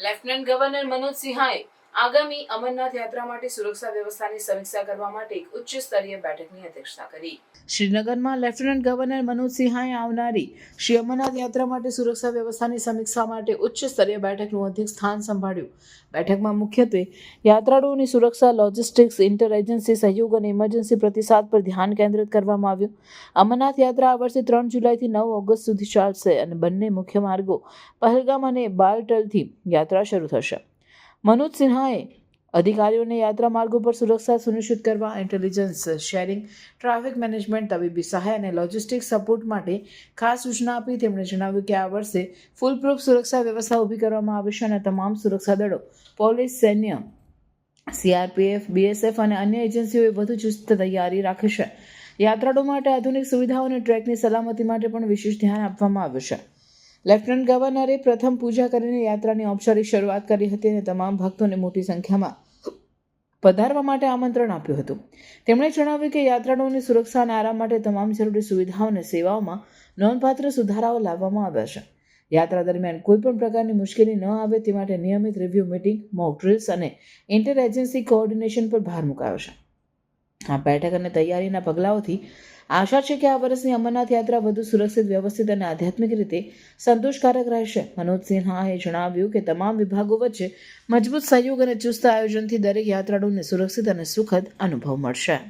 Lieutenant governor Manoj સિંહાએ આગામી અમરનાથ યાત્રા માટે સુરક્ષા વ્યવસ્થાની સમીક્ષા કરવા માટે એક ઉચ્ચ સ્તરીય બેઠકની અધ્યક્ષતા કરી. શ્રીનગરમાં લેફ્ટનન્ટ ગવર્નર મનોજ સિંહાએ આવનારી શ્રી અમરનાથ યાત્રા માટે સુરક્ષા વ્યવસ્થાની સમીક્ષા માટે ઉચ્ચ સ્તરીય બેઠકનું અધ્યક્ષ સ્થાન સંભાળ્યું. બેઠકમાં મુખ્યત્વે યાત્રાળુઓની સુરક્ષા, લોજિસ્ટિક્સ ઇન્ટર એજન્સી સહયોગ અને ઇમરજન્સી પ્રતિસાદ પર ધ્યાન કેન્દ્રિત કરવામાં આવ્યું. અમરનાથ યાત્રા આ વર્ષે ત્રણ જુલાઈથી નવ ઓગસ્ટ સુધી ચાલશે અને બંને મુખ્ય માર્ગો, પહલગામ અને બાલટલથી યાત્રા શરૂ થશે. મનોજ સિન્હાએ અધિકારીઓને યાત્રા માર્ગો પર સુરક્ષા સુનિશ્ચિત કરવા ઇન્ટેલિજન્સ શેરિંગ ટ્રાફિક મેનેજમેન્ટ તબીબી સહાય અને લોજિસ્ટિક સપોર્ટ માટે ખાસ સૂચના આપી. તેમણે જણાવ્યું કે આ વર્ષે ફૂલપ્રૂફ સુરક્ષા વ્યવસ્થા ઊભી કરવામાં આવશે અને તમામ સુરક્ષા દળો, પોલીસ, સૈન્ય સીઆરપીએફ બીએસએફ અને અન્ય એજન્સીઓએ વધુ ચુસ્ત તૈયારી રાખી છે. યાત્રાળુઓ માટે આધુનિક સુવિધાઓ અને ટ્રેકની સલામતી માટે પણ વિશેષ ધ્યાન આપવામાં આવ્યું છે. લેફ્ટનન્ટ ગવર્નરે પ્રથમ પૂજા કરીને યાત્રાની ઔપચારિક શરૂઆત કરી હતી અને તમામ ભક્તોને મોટી સંખ્યામાં પધારવા માટે આમંત્રણ આપ્યું હતું. તેમણે જણાવ્યું કે યાત્રાળુઓની સુરક્ષા અને આરામ માટે તમામ જરૂરી સુવિધાઓ અને સેવાઓમાં નોંધપાત્ર સુધારાઓ લાવવામાં આવ્યા છે. યાત્રા દરમિયાન કોઈપણ પ્રકારની મુશ્કેલી ન આવે તે માટે નિયમિત રિવ્યૂ મિટિંગ મોક ડ્રિલ્સ અને ઇન્ટર એજન્સી કોઓર્ડિનેશન પર ભાર મુકાયો છે. આ બેઠક અને તૈયારીના પગલાઓથી આશા છે કે આ વર્ષની અમરનાથ યાત્રા વધુ સુરક્ષિત, વ્યવસ્થિત અને આધ્યાત્મિક રીતે સંતોષકારક રહેશે. મનોજ સિન્હાએ જણાવ્યું કે તમામ વિભાગો વચ્ચે મજબૂત સહયોગ અને ચુસ્ત આયોજનથી દરેક યાત્રાળુને સુરક્ષિત અને સુખદ અનુભવ મળશે.